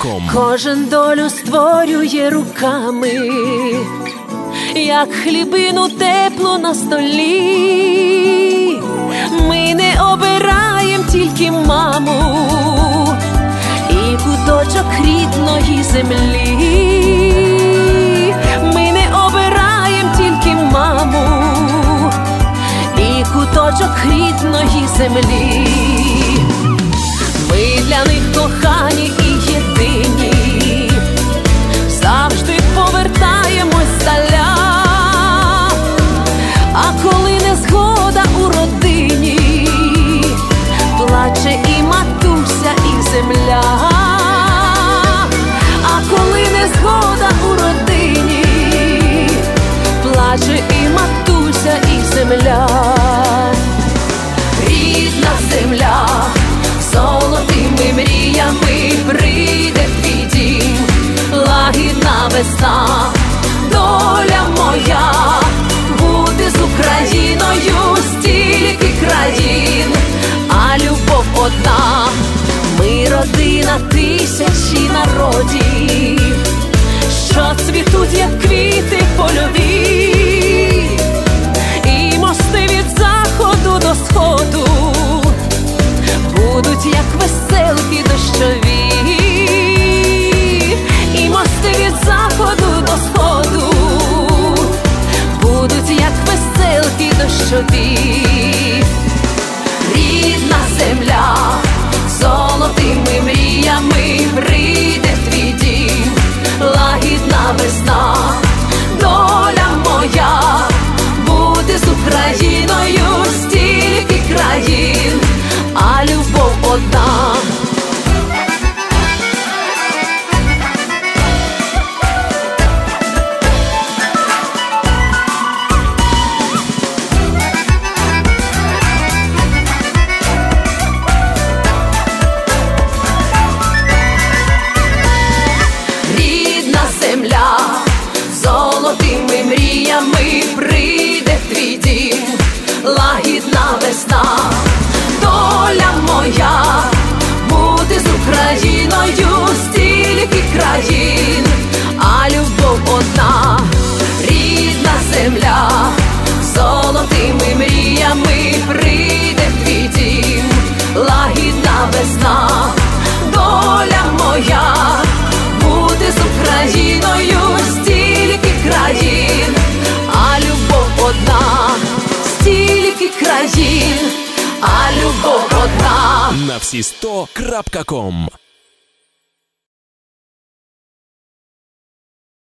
Крапка.ком Кожен долю створює руками, як хлібину теплу на столі. Ми не обираєм тільки маму і куточок рідної землі. Ми не обираєм тільки маму і куточок рідної землі. Ми для них кохані матуся, і земля. Рідна земля, золотими мріями прийде в твій дім, лагідна весна, доля моя, бути з Україною стільки країн, а любов одна, ми родина тисячі народів, що цвітуть, σου δει лагідна доля моя бути з Україною стільки країн, а любов одна, стільки країн, а любов одна. на всі 100 крапка.ком